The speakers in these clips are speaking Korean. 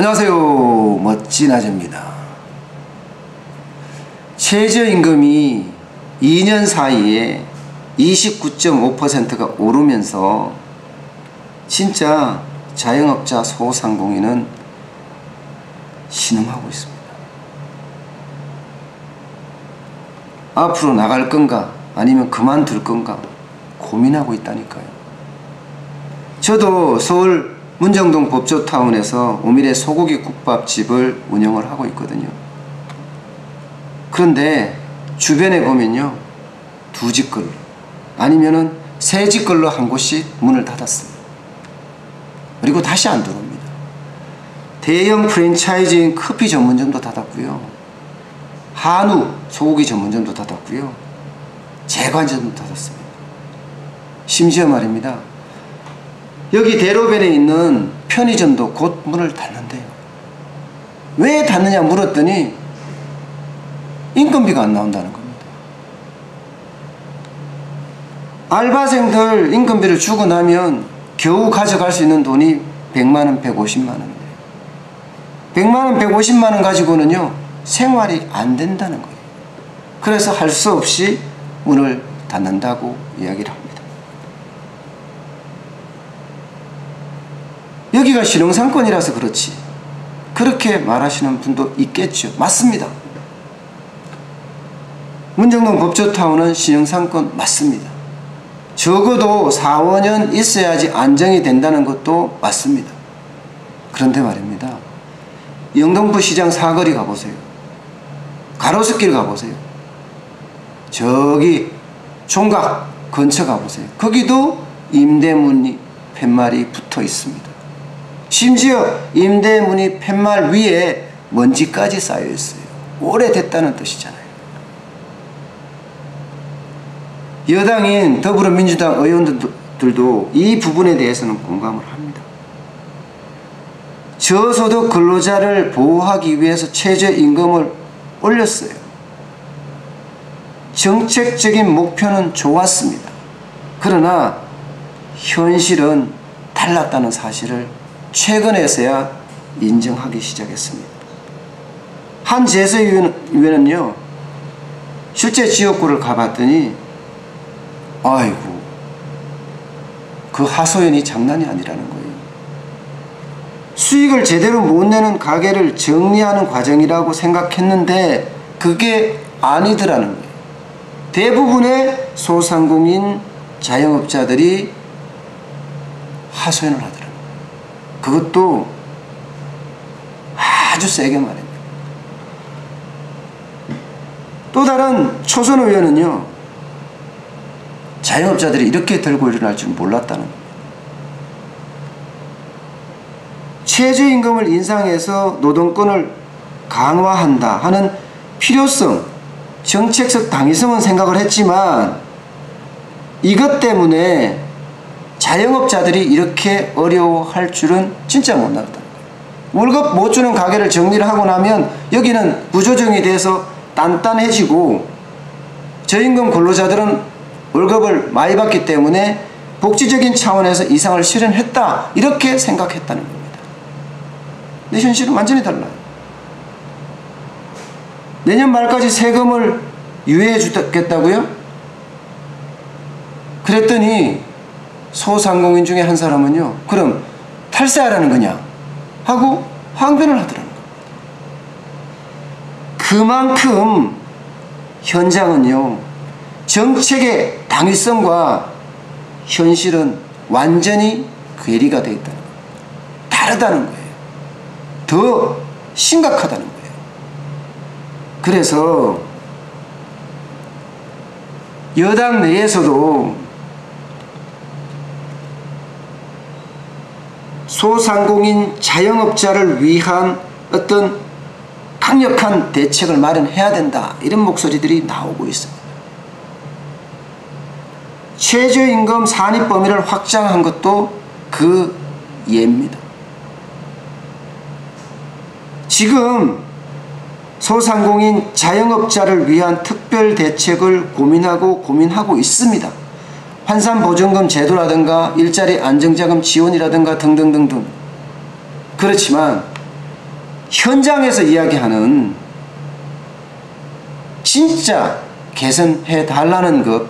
안녕하세요. 멋진 아재입니다. 최저임금이 2년 사이에 29.5%가 오르면서 진짜 자영업자 소상공인은 신음하고 있습니다. 앞으로 나갈 건가 아니면 그만둘 건가 고민하고 있다니까요. 저도 서울 문정동 법조타운에서 오밀의 소고기 국밥집을 운영을 하고 있거든요. 그런데 주변에 보면요. 두 집 걸로 아니면은 세 집 걸로 한 곳이 문을 닫았습니다. 그리고 다시 안 들어옵니다. 대형 프랜차이즈인 커피 전문점도 닫았고요. 한우 소고기 전문점도 닫았고요. 제관점도 닫았습니다. 심지어 말입니다. 여기 대로변에 있는 편의점도 곧 문을 닫는데요. 왜 닫느냐 물었더니 인건비가 안 나온다는 겁니다. 알바생들 인건비를 주고 나면 겨우 가져갈 수 있는 돈이 100만원, 150만원이에요. 100만원, 150만원 가지고는요, 생활이 안 된다는 거예요. 그래서 할 수 없이 문을 닫는다고 이야기를 합니다. 여기가 신흥상권이라서 그렇지. 그렇게 말하시는 분도 있겠죠. 맞습니다. 문정동 법조타운은 신흥상권 맞습니다. 적어도 4, 5년 있어야지 안정이 된다는 것도 맞습니다. 그런데 말입니다. 영동포 시장 사거리 가보세요. 가로수길 가보세요. 저기 총각 근처 가보세요. 거기도 임대문이 팻말이 붙어 있습니다. 심지어 임대문이 팻말 위에 먼지까지 쌓여 있어요. 오래됐다는 뜻이잖아요. 여당인 더불어민주당 의원들도 이 부분에 대해서는 공감을 합니다. 저소득 근로자를 보호하기 위해서 최저임금을 올렸어요. 정책적인 목표는 좋았습니다. 그러나 현실은 달랐다는 사실을 최근에서야 인정하기 시작했습니다. 한 재수위원은요, 실제 지역구를 가봤더니, 아이고, 그 하소연이 장난이 아니라는 거예요. 수익을 제대로 못 내는 가게를 정리하는 과정이라고 생각했는데, 그게 아니더라는 거예요. 대부분의 소상공인 자영업자들이 하소연을 하더라고요. 그것도 아주 세게 말입니다. 또 다른 초선 의원은요, 자영업자들이 이렇게 들고 일어날 줄 몰랐다는 겁니다. 최저임금을 인상해서 노동권을 강화한다 하는 필요성, 정책적 당위성은 생각을 했지만 이것 때문에 자영업자들이 이렇게 어려워할 줄은 진짜 몰랐다. 월급 못 주는 가게를 정리를 하고 나면 여기는 구조정이 돼서 단단해지고 저임금 근로자들은 월급을 많이 받기 때문에 복지적인 차원에서 이상을 실현했다. 이렇게 생각했다는 겁니다. 근데 현실은 완전히 달라요. 내년 말까지 세금을 유예해 주겠다고요? 그랬더니 소상공인 중에 한 사람은요, 그럼 탈세하라는 거냐? 하고 항변을 하더라는 겁니다. 그만큼 현장은요, 정책의 당위성과 현실은 완전히 괴리가 되어 있다는 거예요. 다르다는 거예요. 더 심각하다는 거예요. 그래서 여당 내에서도 소상공인 자영업자를 위한 어떤 강력한 대책을 마련해야 된다. 이런 목소리들이 나오고 있습니다. 최저임금 산입 범위를 확장한 것도 그 예입니다. 지금 소상공인 자영업자를 위한 특별 대책을 고민하고 고민하고 있습니다. 환산보증금 제도라든가 일자리 안정자금 지원이라든가 등등등등. 그렇지만 현장에서 이야기하는 진짜 개선해 달라는 것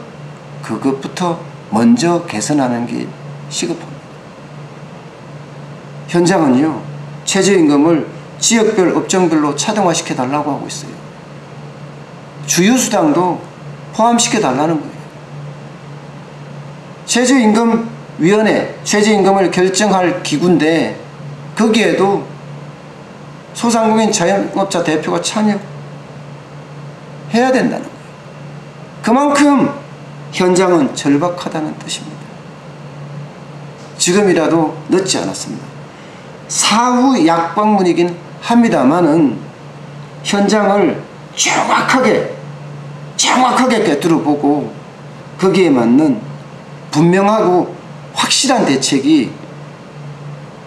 그것부터 먼저 개선하는 게 시급합니다. 현장은요 최저임금을 지역별 업종별로 차등화시켜 달라고 하고 있어요. 주유수당도 포함시켜 달라는 거예요. 최저임금위원회 최저임금을 결정할 기구인데 거기에도 소상공인 자영업자 대표가 참여해야 된다는 거예요. 그만큼 현장은 절박하다는 뜻입니다. 지금이라도 늦지 않았습니다. 사후 약방문이긴 합니다만은 현장을 정확하게 정확하게 꿰뚫어 보고 거기에 맞는 분명하고 확실한 대책이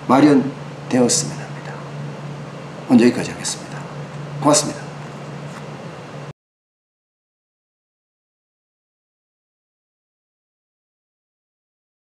마련되었으면 합니다. 오늘 여기까지 하겠습니다. 고맙습니다.